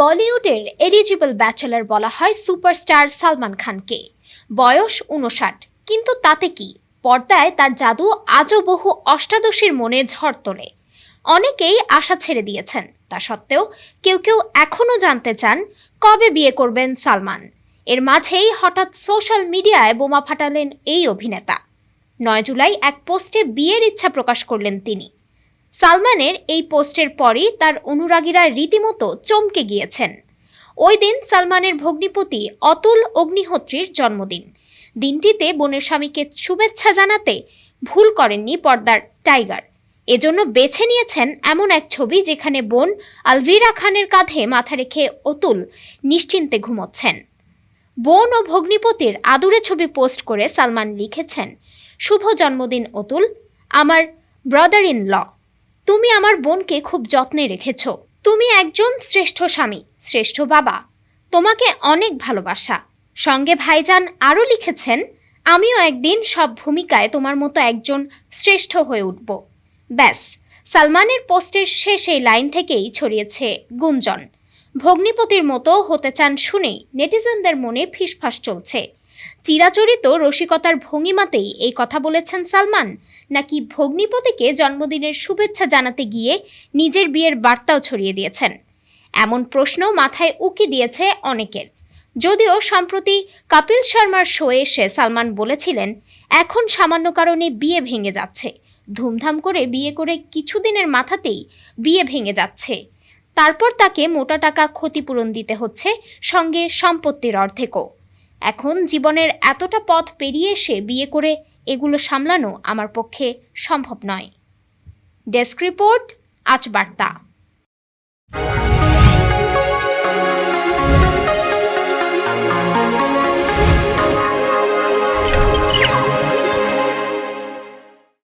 বলিউডের eligible bachelor বলা হয় সুপারস্টার সালমান খানকে। বয়স উনষাট কিন্তু তাতে কি? পর্দায় তার জাদু আজও বহু অষ্টাদশীর মনে ঝড় তোলে। অনেকেই আশা ছেড়ে দিয়েছেন, তা সত্ত্বেও কেউ কেউ এখনও জানতে চান কবে বিয়ে করবেন সালমান। এর মাঝেই হঠাৎ সোশ্যাল মিডিয়ায় বোমা ফাটালেন এই অভিনেতা। নয় জুলাই এক পোস্টে বিয়ের ইচ্ছা প্রকাশ করলেন তিনি। সালমানের এই পোস্টের পরই তার অনুরাগীরা রীতিমতো চমকে গিয়েছেন। ওই দিন সালমানের ভগ্নিপতি অতুল অগ্নিহোত্রীর জন্মদিন। দিনটিতে বোনের স্বামীকে শুভেচ্ছা জানাতে ভুল করেননি পর্দার টাইগার। এজন্য বেছে নিয়েছেন এমন এক ছবি যেখানে বোন আলভিরা খানের কাঁধে মাথা রেখে অতুল নিশ্চিন্তে ঘুমোচ্ছেন। বোন ও ভগ্নিপতির আদুরে ছবি পোস্ট করে সালমান লিখেছেন, শুভ জন্মদিন অতুল, আমার ব্রাদার ইন ল তুমি আমার বোনকে খুব যত্নে রেখেছ। তুমি একজন শ্রেষ্ঠ স্বামী, শ্রেষ্ঠ বাবা। তোমাকে অনেক ভালোবাসা। সঙ্গে ভাইজান আরও লিখেছেন, আমিও একদিন সব ভূমিকায় তোমার মতো একজন শ্রেষ্ঠ হয়ে উঠব। ব্যাস, সালমানের পোস্টের শেষ এই লাইন থেকেই ছড়িয়েছে গুঞ্জন। ভগ্নিপতির মতো হতে চান শুনেই নেটিজেনদের মনে ফিসফাস চলছে। চিরাচরিত রসিকতার ভঙ্গিমাতেই এই কথা বলেছেন সালমান। নাকি ভগ্নিপতিকে জন্মদিনের শুভেচ্ছা জানাতে গিয়ে নিজের বিয়ের বার্তাও ছড়িয়ে দিয়েছেন? এমন প্রশ্ন মাথায় উকি দিয়েছে অনেকের। যদিও সম্প্রতি কপিল শর্মার শোয়ে এসে সালমান বলেছিলেন, এখন সামান্য কারণে বিয়ে ভেঙে যাচ্ছে। ধুমধাম করে বিয়ে করে কিছুদিনের মাথাতেই বিয়ে ভেঙে যাচ্ছে। তারপর তাকে মোটা টাকা ক্ষতিপূরণ দিতে হচ্ছে সঙ্গে সম্পত্তির অর্ধেকও। এখন জীবনের এতটা পথ পেরিয়ে এসে বিয়ে করে এগুলো সামলানো আমার পক্ষে সম্ভব নয়। ডেস্ক রিপোর্ট, আজ বার্তা।